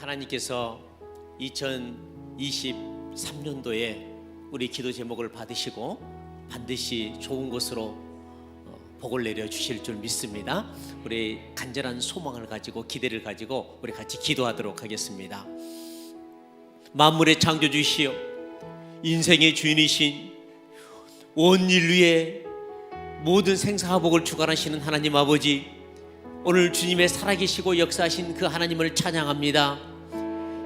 하나님께서 2023년도에 우리 기도 제목을 받으시고 반드시 좋은 것으로 어, 복을 내려 주실 줄 믿습니다. 우리 간절한 소망을 가지고 기대를 가지고 우리 같이 기도하도록 하겠습니다. 만물의 창조주시여 인생의 주인이신 온 인류의 모든 생사화복을 주관하시는 하나님 아버지 오늘 주님의 살아계시고 역사하신 그 하나님을 찬양합니다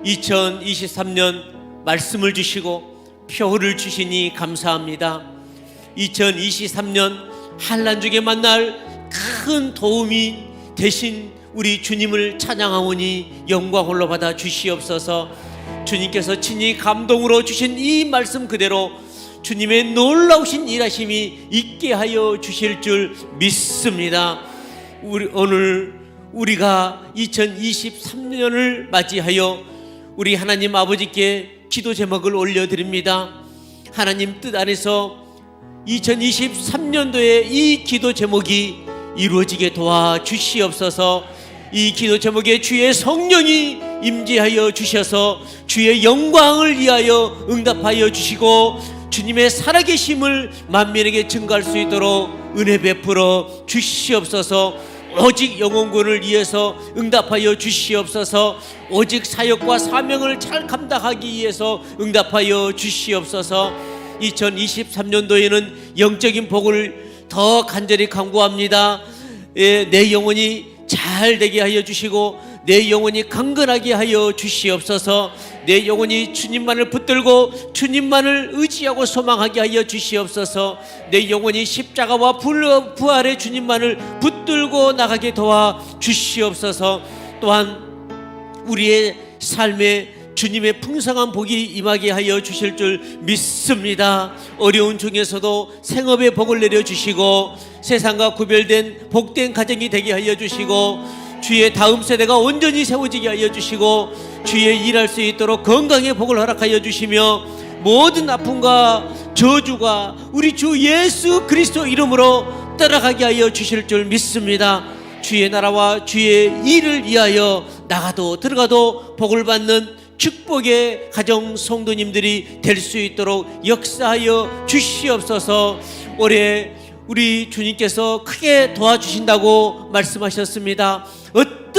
2023년 말씀을 주시고 표를 주시니 감사합니다 2023년 한란 중에 만날 큰 도움이 되신 우리 주님을 찬양하오니 영광 홀로 받아 주시옵소서 주님께서 친히 감동으로 주신 이 말씀 그대로 주님의 놀라우신 일하심이 있게 하여 주실 줄 믿습니다. 우리 오늘 우리가 2023년을 맞이하여 우리 하나님 아버지께 기도 제목을 올려드립니다. 하나님 뜻 안에서 2023년도에 이 기도 제목이 이루어지게 도와 주시옵소서. 이 기도 제목에 주의 성령이 임재하여 주셔서 주의 영광을 위하여 응답하여 주시고 주님의 살아계심을 만민에게 증가할 수 있도록 은혜 베풀어 주시옵소서. 오직 영혼군을 위해서 응답하여 주시옵소서. 오직 사역과 사명을 잘 감당하기 위해서 응답하여 주시옵소서. 2023년도에는 영적인 복을 더 간절히 간구합니다. 예, 내 영혼이 잘 되게 하여 주시고 내 영혼이 강건하게 하여 주시옵소서. 내 영혼이 주님만을 붙들고 주님만을 의지하고 소망하게 하여 주시옵소서. 내 영혼이 십자가와 불- 부활의 주님만을 붙들고 나가게 도와 주시옵소서. 또한 우리의 삶에 주님의 풍성한 복이 임하게 하여 주실 줄 믿습니다. 어려운 중에서도 생업의 복을 내려 주시고 세상과 구별된 복된 가정이 되게 하여 주시고 주의 다음 세대가 온전히 세워지게 하여 주시고 주의 일할 수 있도록 건강의 복을 허락하여 주시며 모든 아픔과 저주가 우리 주 예수 그리스도 이름으로 떠나가게 하여 주실 줄 믿습니다. 주의 나라와 주의 일을 위하여 나가도 들어가도 복을 받는 축복의 가정 성도님들이 될 수 있도록 역사하여 주시옵소서. 올해 우리 주님께서 크게 도와주신다고 말씀하셨습니다.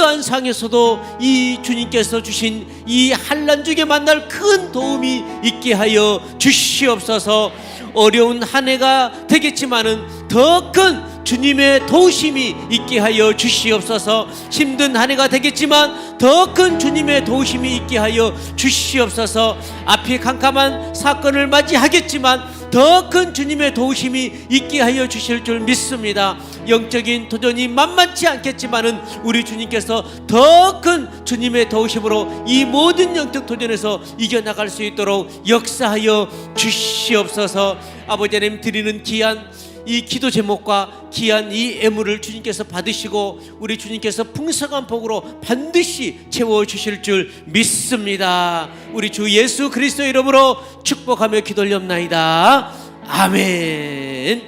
어떠한 상에서도 이 주님께서 주신 이 한란 중에 만날 큰 도움이 있게 하여 주시옵소서. 어려운 한 해가 되겠지만은 더큰 주님의 도우심이 있게 하여 주시옵소서. 힘든 한 해가 되겠지만 더 큰 주님의 도우심이 있게 하여 주시옵소서. 앞에 캄캄한 사건을 맞이하겠지만 더 큰 주님의 도우심이 있게 하여 주실 줄 믿습니다. 영적인 도전이 만만치 않겠지만은 우리 주님께서 더 큰 주님의 도우심으로 이 모든 영적 도전에서 이겨나갈 수 있도록 역사하여 주시옵소서. 아버지 하나님 드리는 귀한 이 기도 제목과 귀한 이 애물을 주님께서 받으시고 우리 주님께서 풍성한 복으로 반드시 채워 주실 줄 믿습니다. 우리 주 예수 그리스도 이름으로 축복하며 기도올렵나이다. 아멘.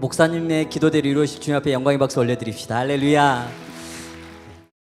목사님의 기도대로 이루어질 주님 앞에 영광의 박수 올려드립시다. 할렐루야.